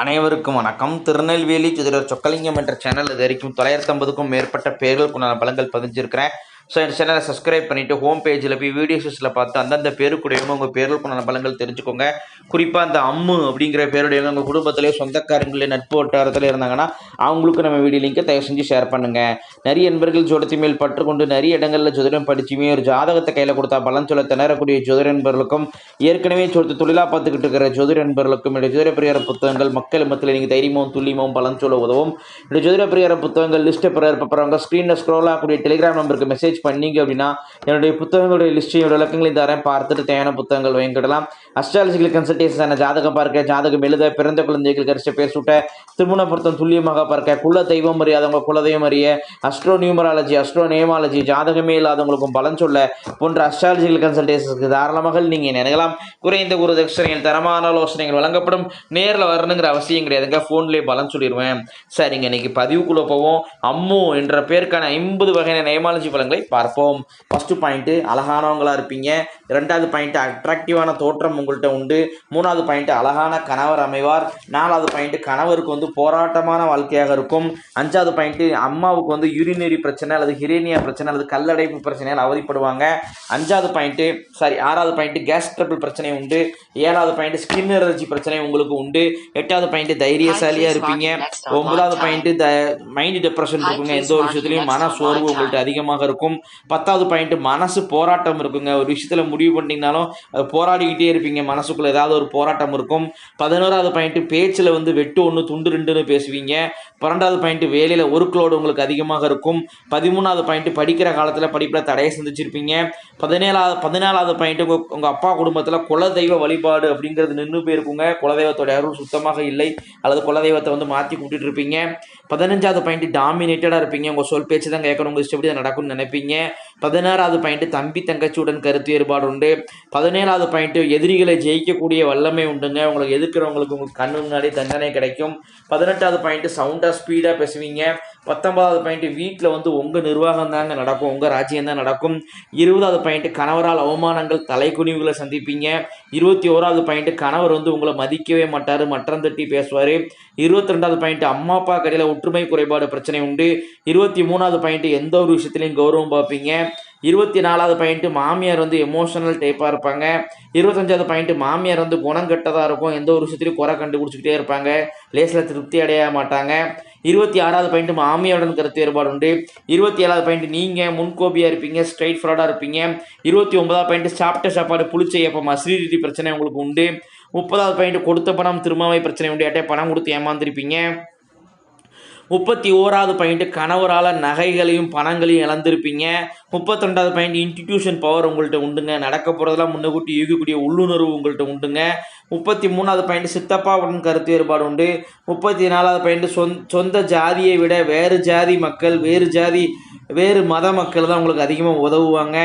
அனைவருக்கும் வணக்கம். திருநெல்வேலி ஜோதிடர் சொக்கலிங்கம் என்ற சேனல் இது வரைக்கும் தொள்ளாயிரத்தி ஐம்பதுக்கும் மேற்பட்ட பேர்களுக்குண்டான பலங்கள் பதிஞ்சிருக்கிறேன். ஸோ என் சேனலை சப்ஸ்கிரைப் பண்ணிவிட்டு ஹோம் பேஜில் போய் வீடியோஸில் பார்த்து அந்தந்த பேருக்குடையவங்க உங்கள் போன பலங்கள் தெரிஞ்சுக்கோங்க. குறிப்பாக அந்த அம்மு அப்படிங்கிற பேருடையவங்க உங்கள் குடும்பத்திலே சொந்தக்காரங்களே நட்பு வட்டாரத்தில் இருந்தாங்கன்னா அவங்களுக்கு நம்ம வீடியோ லிங்கை தயவு செஞ்சு ஷேர் பண்ணுங்கள் நிறைய நண்பர்கள் ஜோடத்தி மேல் பற்றுக்கொண்டு நிறைய இடங்களில் ஜோதிடம் படிச்சுமே ஒரு ஜாதகத்தை கையில் கொடுத்தா பலன் சொல்ல திணறக்கூடிய ஜோதிட நண்பர்களுக்கும் ஏற்கனவே சொத்து தொழிலாக பார்த்துக்கிட்டு இருக்கிற ஜோதிட நண்பர்களுக்கும் என்னுடைய ஜோதிட பிரியார புத்தகங்கள் மக்கள் மத்தியில் நீங்கள் தைரியமும் துல்லியமும் பலன் சொல்ல உதவும். என்னுடைய ஜோதிட பிரியார புத்தகங்கள் லிஸ்ட்டை பிறர் பார்க்குறவங்க ஸ்க்ரீனில் ஸ்க்ரோல் ஆகக்கூடிய டெலிகிராம் நம்பருக்கு மெசேஜ் பண்ணீங்க அப்படின்னா என்னுடைய புத்தகங்களுடைய லிஸ்ட்டையும் விளக்கங்களையும் தரேன். பார்த்துட்டு தேவையான புத்தகங்கள் வாங்கிக்கிடலாம். அஸ்ட்ராலஜிக்கல் கன்சல்டேஷன் ஜாதகம் பார்க்க ஜாதகம் எழுத பிறந்த குழந்தைகள் கரிச பேர் திருமண பொருத்தம் துல்லியமாக பார்க்க குல தெய்வம் அறியாதவங்க குலதெய்வம் அறிய அஸ்ட்ரோ நியூமராலஜி அஸ்ட்ரோ நேமாலஜி ஜாதகமே இல்லாதவங்களுக்கும் பலன் சொல்ல போன்ற அஸ்ட்ராலஜிக்கல் கன்சல்டேஷனுக்கு தாராளமாக நீங்கள் நினைக்கலாம் குறைந்த குரு தட்சணைகள் தரமான ஆலோசனைகள் வழங்கப்படும். நேரில் வரணுங்கிற அவசியம் கிடையாதுங்க. ஃபோன்லேயே பலன் சொல்லிடுவேன். சரிங்க இன்னைக்கு பதிவுக்குள்ளே போவோம். அம்மு என்ற பேருக்கான ஐம்பது வகையான நேமாலஜி பலன்களை பார்ப்போம். ஃபஸ்ட்டு பாயிண்ட்டு அழகானவங்களா இருப்பீங்க. ரெண்டாவது பாயிண்ட் அட்ராக்டிவான தோற்றம் உங்கள்கிட்ட உண்டு. மூணாவது பாயிண்ட் அழகான கணவர் அமைவார். நாலாவது பாயிண்ட் கணவருக்கு வந்து போராட்டமான வாழ்க்கையாக இருக்கும். அஞ்சாவது பாயிண்ட் அம்மாவுக்கு வந்து யூரினரி பிரச்சனை அல்லது ஹிரேனியா பிரச்சனை அல்லது கல்லடைப்பு பிரச்சனையால் அவதிப்படுவாங்க. அஞ்சாவது பாயிண்ட்டு சாரி ஆறாவது பாயிண்ட் கேஸ் ட்ரபிள் பிரச்சனை உண்டு. ஏழாவது பாயிண்ட் ஸ்கின் அலர்ஜி பிரச்சனை உங்களுக்கு உண்டு. எட்டாவது பாயிண்ட் தைரியசாலியாக இருப்பீங்க. ஒன்பதாவது பாயிண்ட் த மைண்ட் டெப்ரெஷன் இருக்குங்க. எந்த ஒரு விஷயத்துலையும் மன சோர்வு உங்கள்கிட்ட அதிகமாக இருக்கும். பத்தாவது பாயிண்ட் மனசு போராட்டம் இருக்குங்க. ஒரு விஷயத்தில் முடிவு பண்ணிங்கனாலும் அது போராடிக்கிட்டே இருப்பீங்க. மனசுக்குள்ளே ஏதாவது ஒரு போராட்டம் இருக்கும். பதினோராவது பாயிண்ட் பேச்சில் வந்து வெட்டு ஒன்று துண்டு ரெண்டுன்னு பேசுவீங்க. பன்னெண்டாவது பாயிண்ட் வேலையில் ஒர்க் லோடு உங்களுக்கு அதிகமாக இருக்கும். பதிமூணாவது பாயிண்ட் படிக்கிற காலத்தில் படிப்பில் தடையை சந்திச்சிருப்பீங்க. பதினேழாவது பதினாலாவது பாயிண்ட் உங்கள் உங்கள் அப்பா குடும்பத்தில் குலதெய்வ வழிபாடு அப்படிங்கிறது நின்று போயிருக்குங்க. குலதெய்வத்தோட அருள் சுத்தமாக இல்லை. அல்லது குலதெய்வத்தை வந்து மாற்றி கூட்டிட்டு இருப்பீங்க. பதினஞ்சாவது பாயிண்ட் டாமினேட்டடாக இருப்பீங்க. உங்கள் சொல் பேச்சு தான் கேட்கணும். உங்கள் இஷ்டப்படி நடக்கும்னு நினைப்பீங்க. nha பதினாறாவது பாயிண்ட் தம்பி தங்கச்சியுடன் கருத்து வேறுபாடு உண்டு. பதினேழாவது பாயிண்ட் எதிரிகளை ஜெயிக்கக்கூடிய வல்லமை உண்டுங்க. உங்களுக்கு எதிர்க்கிறவங்களுக்கு உங்களுக்கு கண்ணு முன்னாடி தண்டனை கிடைக்கும். பதினெட்டாவது பாயிண்ட் சவுண்டாக ஸ்பீடாக பேசுவீங்க. பத்தொன்பதாவது பாயிண்ட் வீட்டில் வந்து உங்கள் நிர்வாகம் தாங்க நடக்கும். உங்கள் ராஜ்யம் தான் நடக்கும். இருபதாவது பாயிண்ட் கணவரால் அவமானங்கள் தலைக்குனிவுகளை சந்திப்பீங்க. இருபத்தி ஓராவது பாயிண்ட் கணவர் வந்து உங்களை மதிக்கவே மாட்டார் மற்றம் தட்டி பேசுவார். இருபத்தி ரெண்டாவது பாயிண்ட் அம்மா அப்பா கடையில் ஒற்றுமை குறைபாடு பிரச்சனை உண்டு. இருபத்தி மூணாவது பாயிண்ட் எந்த ஒரு விஷயத்துலையும் கௌரவம் பார்ப்பீங்க. இருபத்தி நாலாவது பாயிண்ட்டு மாமியார் வந்து எமோஷனல் டைப்பாக இருப்பாங்க. இருபத்தஞ்சாவது பாயிண்ட்டு மாமியார் வந்து குணம் கெட்டதாக இருக்கும். எந்த ஒரு விஷயத்துலையும் குறை கண்டுபிடிச்சிக்கிட்டே இருப்பாங்க. லேசில் திருப்தி அடைய மாட்டாங்க. இருபத்தி ஆறாவது பாயிண்ட் மாமியாருடன் கருத்து வேறுபாடு உண்டு. இருபத்தி ஏழாவது பாயிண்ட் நீங்கள் முன்கோபியாக இருப்பீங்க. ஸ்ட்ரைட் ஃப்ராடாக இருப்பீங்க. இருபத்தி ஒன்பதாவது பாயிண்ட் சாப்பிட்ட சாப்பாடு புளிச்ச ஏப்பமா? அசிடிட்டி பிரச்சனை உங்களுக்கு உண்டு. முப்பதாவது பாயிண்ட் கொடுத்த பணம் திரும்பவே பிரச்சனை உண்டு. யார்ட்டே பணம் கொடுத்து ஏமாந்துருப்பீங்க. முப்பத்தி ஓராவது பாயிண்ட் கணவரால் நகைகளையும் பணங்களையும் இழந்திருப்பீங்க. முப்பத்தொண்டாவது பாயிண்ட் இன்ஸ்டிடியூஷன் பவர் உங்கள்கிட்ட உண்டுங்க. நடக்க போகிறதெல்லாம் முன்னக்கூட்டி யூகக்கூடிய உள்ளுணர்வு உங்கள்கிட்ட உண்டுங்க. முப்பத்தி மூணாவது பாயிண்ட் சித்தப்பாவுடன் கருத்து வேறுபாடு உண்டு. முப்பத்தி நாலாவது பாயிண்ட் சொந் சொந்த ஜாதியை விட வேறு ஜாதி மக்கள் வேறு ஜாதி வேறு மத மக்கள் தான் உங்களுக்கு அதிகமாக உதவுவாங்க.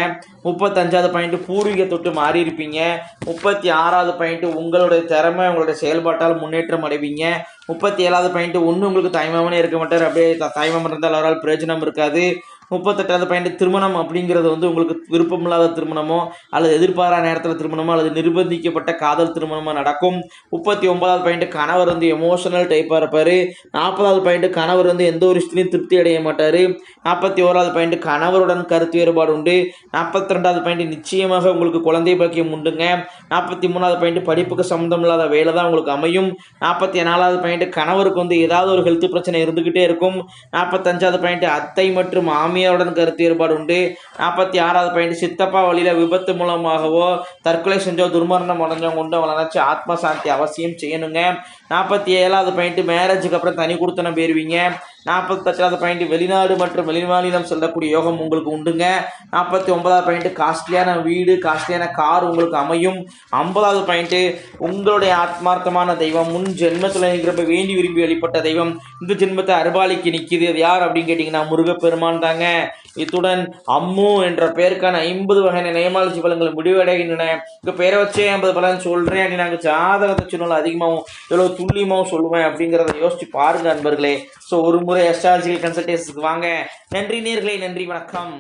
முப்பத்தஞ்சாவது பாயிண்ட் பூர்வீக தொட்டு மாறி இருப்பீங்க முப்பத்தி ஆறாவது பாயிண்ட் உங்களுடைய திறமை உங்களுடைய செயல்பாட்டால் முன்னேற்றம் அடைவீங்க. முப்பத்தி ஏழாவது பாயிண்ட் ஒன்று உங்களுக்கு தாய்மாமனே இருக்க மாட்டார். அப்படியே தாய்மாமன் இருந்தால் அவரால் பிரயோஜனம் இருக்காது. முப்பத்தெட்டாவது பாயிண்ட் திருமணம் அப்படிங்கிறது வந்து உங்களுக்கு விருப்பமில்லாத திருமணமோ அல்லது எதிர்பாரா நேரத்தில் திருமணமோ அல்லது நிர்பந்திக்கப்பட்ட காதல் திருமணமோ நடக்கும். முப்பத்தி ஒன்பதாவது பாயிண்ட் கணவர் வந்து எமோஷனல் டைப்பாக இருப்பார். நாற்பதாவது பாயிண்ட் கணவர் வந்து எந்த ஒரு விஷயத்துலையும் திருப்தி அடைய மாட்டார். நாற்பத்தி ஓராவது பாயிண்ட் கணவருடன் கருத்து வேறுபாடு உண்டு. நாற்பத்தி ரெண்டாவது பாயிண்ட் நிச்சயமாக உங்களுக்கு குழந்தை பாக்கியம் உண்டுங்க. நாற்பத்தி மூணாவது பாயிண்ட் படிப்புக்கு சம்மந்தம் இல்லாத வேலை தான் உங்களுக்கு அமையும். நாற்பத்தி நாலாவது பாயிண்ட் கணவருக்கு வந்து ஏதாவது ஒரு ஹெல்த் பிரச்சனை இருந்துக்கிட்டே இருக்கும். நாற்பத்தஞ்சாவது பாயிண்ட் அத்தை மற்றும் மாமியாருடன் கருத்து வேறுபாடு உண்டு நாற்பத்தி ஆறாவது பையன் சித்தப்பா வழியில் விபத்து மூலமாகவோ தற்கொலை செஞ்சோ துர்மரணம் அடைஞ்சவங்க உண்டு. அவங்களை நினச்சி ஆத்ம சாந்தி அவசியம் செய்யணுங்க. நாற்பத்தி ஏழாவது பையன்ட்டு மேரேஜுக்கு அப்புறம் தனி கொடுத்தனம் போயிருவீங்க நாற்பத்தெட்டாவது பாயிண்ட் வெளிநாடு மற்றும் வெளிமாநிலம் செல்லக்கூடிய யோகம் உங்களுக்கு உண்டுங்க. நாற்பத்தி ஒன்பதாவது பாயிண்ட் காஸ்ட்லியான வீடு காஸ்ட்லியான கார் உங்களுக்கு அமையும். ஐம்பதாவது பாயிண்ட்டு உங்களுடைய ஆத்மார்த்தமான தெய்வம். முன் ஜென்மத்தில் இருக்கிறப்ப வேண்டி விரும்பி வெளிப்பட்ட தெய்வம். இந்த ஜென்மத்தை அருபாலிக்கு நிற்கிது அது யார் அப்படின்னு கேட்டிங்கன்னா முருகப்பெருமான் தாங்க. இத்துடன் அம்மு என்ற பெயருக்கான ஐம்பது வகையான நேமாலஜி பலன்கள் முடிவடைகின்றன. இந்த பெயரை வச்சே ஐம்பது பலன் சொல்கிறேன் அப்படி நாங்கள் ஜாதகத்தை சொன்னாலும் அதிகமாகவும் எவ்வளோ துல்லியமாகவும் சொல்லுவேன் அப்படிங்கிறத யோசிச்சு பாருங்க நண்பர்களே ஸோ ஒரு முறை அஸ்ட்ராலஜிக்கல் கன்சல்டேஷனுக்கு வாங்க. நன்றி நேர்களே நன்றி வணக்கம்.